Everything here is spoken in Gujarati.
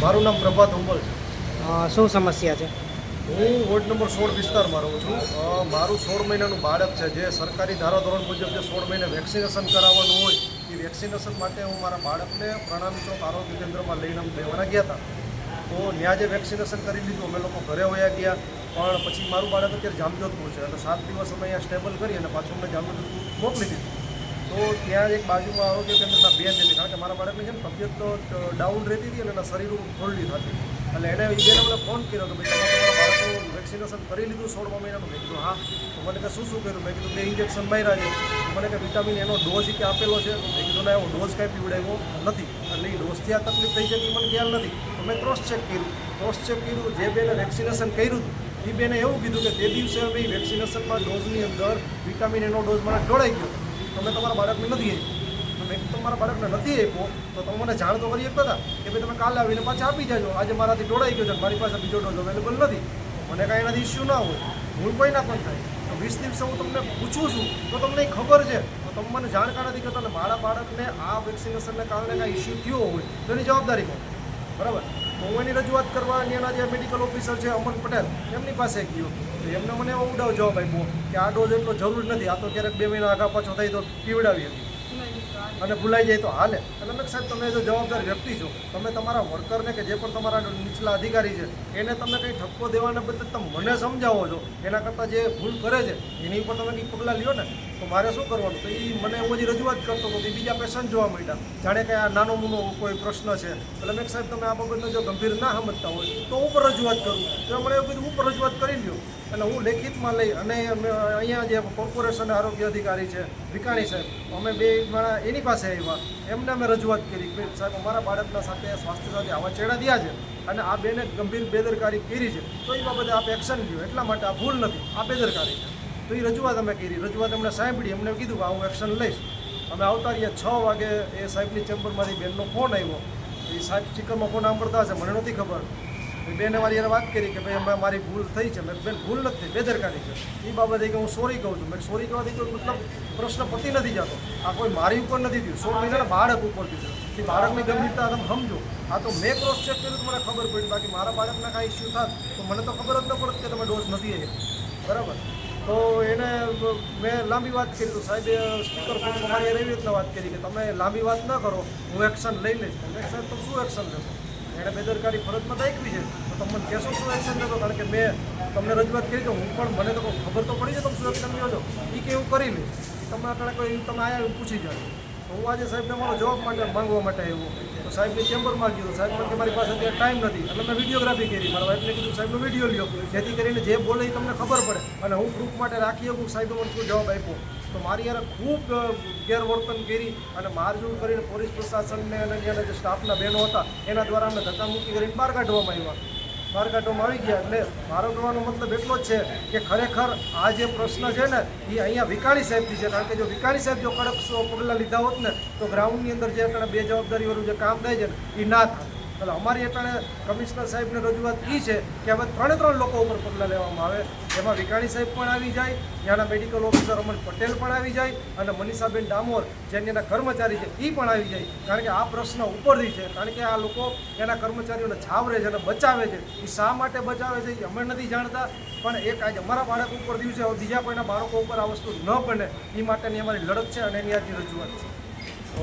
મારું નામ પ્રભાત ઉંબલ છે. શું સમસ્યા છે? હું વોર્ડ નંબર સોળ વિસ્તારમાં રહું છું. મારું સોળ મહિનાનું બાળક છે. જે સરકારી ધારાધોરણ મુજબ જે સોળ મહિને વેક્સિનેશન કરાવવાનું હોય એ વેક્સિનેશન માટે હું મારા બાળકને પ્રણામ ચોક આરોગ્ય કેન્દ્રમાં લઈને લેવાના ગયા હતા. તો ત્યાં જે વેક્સિનેશન કરી લીધું અમે લોકો ઘરે વયા ગયા. પણ પછી મારું બાળક અત્યારે જામજોધપુર છે. અને સાત દિવસ અમે અહીંયા સ્ટેબલ કરી અને પાછું અમને જામજોધપુર મોકલી દીધું. તો ત્યાં એક બાજુમાં આરોગ્ય કેન્દ્રના બેન હતી કારણ કે મારા બાળકની છે ને તબિયત તો ડાઉન રહેતી હતી અને એના શરીર ખોલડી થતી એટલે એને એ બેને મને ફોન કર્યો કે ભાઈ તમે તમારા બાળકો વેક્સિનેશન કરી લીધું સોળમા મહિનાનું. મેં કીધું, હા. તો મને કે, શું શું કર્યું? મેં કીધું, બે ઇન્જેક્શન માર્યા છે. મને કે, વિટામિન એનો ડોઝ કે આપેલો છે. મેં કીધું, ના, એવો ડોઝ કાંઈ પીવડાવ્યો નથી. એટલે એ ડોઝથી આ તકલીફ થઈ એ મને ખ્યાલ નથી. તો મેં ક્રોસ ચેક કર્યું. ક્રોસ ચેક કર્યું, જે બેને વેક્સિનેશન કર્યું એ બેને એવું કીધું કે, તે દિવસે અમે વેક્સિનેશનમાં ડોઝની અંદર વિટામિન એનો ડોઝ મને જોડાઈ ગયો. તમે તમારા બાળકને નથી આપ્યો. મેં તમારા બાળકને નથી આપ્યો, તો તમે મને જાણ તો કરી શકતા હતા કે ભાઈ તમે કાલે આવીને પાછા આપી જાજો. આજે મારાથી ડોળાઈ ગયો છે મારી પાસે બીજો ડોઝ અવેલેબલ નથી. મને કાંઈ એનાથી ઇસ્યુ ના હોય. હું કોઈના પણ થાય. તો વીસ દિવસે હું તમને પૂછું છું, તો તમને ખબર છે. તો તમે મને જાણકાર નથી કરતા મારા બાળકને આ વેક્સિનેશનને કારણે કાંઈ ઇસ્યુ થયો હોય, તો એની જવાબદારી કોણ? બરાબર? તો હું એની રજૂઆત કરવા અને એના જે મેડિકલ ઓફિસર છે અમન પટેલ, એમની પાસે ગયો. તો એમને મને એવો ઉડાવ જવાબ આપ્યો કે આ ડોઝ એટલો જરૂર નથી. આ તો ક્યારેક બે મહિના આગા પાછો થઈ તો પીવડાવી હતી. અને ભૂલાઈ જાય તો હાલે. એટલે મેં સાહેબ, તમે જો જવાબદાર વ્યક્તિ છો. તમે તમારા વર્કરને કે જે પણ તમારા નીચલા અધિકારી છે, એને તમે કંઈ ઠપકો દેવાના બદલે તમે મને સમજાવો છો. એના કરતાં જે ભૂલ કરે છે, એની ઉપર તમે કંઈક પગલાં લ્યો ને. તો મારે શું કરવાનું? તો એ મને હું હજી રજૂઆત કરતો હતો બીજા પેશન્ટ જોવા માંડ્યા. જાણે કે આ નાનો મોનો કોઈ પ્રશ્ન છે. એટલે મેં સાહેબ, તમે આ બાબતને જો ગંભીર ના સમજતા હોય, તો ઉપર રજૂઆત કરું. તો મને એવું કીધું ઉપર રજૂઆત કરી લ્યો. એટલે હું લેખિતમાં લઈ અને અહીંયા જે કોર્પોરેશન આરોગ્ય અધિકારી છે વિકાણી સાહેબ, અમે બે માણા એની પાસે આવ્યા. એમને અમે રજૂઆત કરી કે, સાહેબ, અમારા બાળકના સાથે સ્વાસ્થ્ય સાથે આવા ચેડા થયા છે અને આ બેને ગંભીર બેદરકારી કરી છે. તો એ બાબતે આપ એક્શન લ્યો. એટલા માટે આ ભૂલ નથી. આ બેદરકારી છે. તો એ રજૂઆત અમે કરી. રજૂઆત અમને સાંભળી એમને કીધું કે હું એક્શન લઈશ. અમે આવતા રહ્યા છ વાગે એ સાહેબની ચેમ્બરમાંથી બેનનો ફોન આવ્યો. એ સાહેબ સ્પીકરમાં ફોન સાંભળતા હશે, મને નથી ખબર. બેને મારી એને વાત કરી કે ભાઈ અમે મારી ભૂલ થઈ છે. મેં બેન, ભૂલ નથી, બેદરકારી છે. એ બાબતે કે હું સોરી કહું છું. મેં સોરી કહેવાથી કોઈ મતલબ પ્રશ્ન પતી નથી જતો. આ કોઈ મારી ઉપર નથી થયું. સોળ મહિનાના બાળક ઉપર થયું એ બાળકની ગંભીરતા તમે સમજો. આ તો મેં ક્રોસ ચેક કર્યું તો મને ખબર પડી. બાકી મારા બાળકના કાંઈ ઇસ્યુ થાત તો મને તો ખબર જ ન પડત કે તમે ડોઝ નથી આવ્યા. બરાબર? તો એને મેં લાંબી વાત કરી તો સાહેબે સ્પીકર ફોનમાં મારી એવી રીતના વાત કરી કે તમે લાંબી વાત ન કરો, હું એક્શન લઈ લઈશ. તમે સાહેબ તમે શું એક્શન લેશો? એણે બેદરકારી ફરજમાં દાખવી છે. તો તમને મને કહેશો શું એક્શન લેતો કારણ કે મેં તમને રજૂઆત કરી તો હું પણ મને તો ખબર તો પડી છે તમે શું એક્શન લ્યો છો? એ કે એવું કરી લઈશ. તમે અત્યારે કોઈ, તમે આયા પૂછી તો હું આજે સાહેબને મારો જવાબ માટે માંગવા માટે આવ્યો. તો સાહેબને ચેમ્બરમાં કીધું સાહેબ મને મારી પાસે અત્યારે ટાઈમ નથી. એટલે મેં વિડીયોગ્રાફી કરી. મારા વાઈફને કીધું, સાહેબનો વીડિયો લ્યો. જેથી કરીને જે બોલે એ તમને ખબર પડે. અને હું પ્રૂફ માટે રાખી શકું, સાહેબે મને શું જવાબ આપ્યો. તો મારી યાર ખૂબ ગેરવર્તન કરી અને મારઝૂડ કરીને પોલીસ પ્રશાસનને અને જે સ્ટાફના બહેનો હતા, એના દ્વારા અમને મૂકી કરીને બહાર કાઢવામાં આવ્યા. કાઢવામાં આવી ગયા. એટલે મારો કહેવાનો મતલબ એટલો જ છે કે ખરેખર આ જે પ્રશ્ન છે ને, એ અહીંયા વિકાણી સાહેબથી છે. કારણ કે જો વિકાણી સાહેબ જો કડક પગલાં લીધા હોત ને, તો ગ્રાઉન્ડની અંદર જે બે જવાબદારીવાળું જે કામ થાય છે ને, એ ના થાય. એટલે અમારી અટાણે કમિશનર સાહેબને રજૂઆત એ છે કે હવે ત્રણે ત્રણ લોકો ઉપર પગલાં લેવામાં આવે. એમાં વિકાણી સાહેબ પણ આવી જાય, ત્યાંના મેડિકલ ઓફિસર અમન પટેલ પણ આવી જાય અને મનીષાબેન ડામોર જેની એના કર્મચારી છે એ પણ આવી જાય. કારણ કે આ પ્રશ્ન ઉપરથી છે. કારણ કે આ લોકો એના કર્મચારીઓને છાવરે છે અને બચાવે છે. એ શા માટે બચાવે છે એ અમે નથી જાણતા. પણ એક આજે અમારા બાળક ઉપર થયું છે બીજા કોઈના બાળકો ઉપર આ વસ્તુ ન બને. એ માટેની અમારી લડત છે અને એની આજની રજૂઆત છે.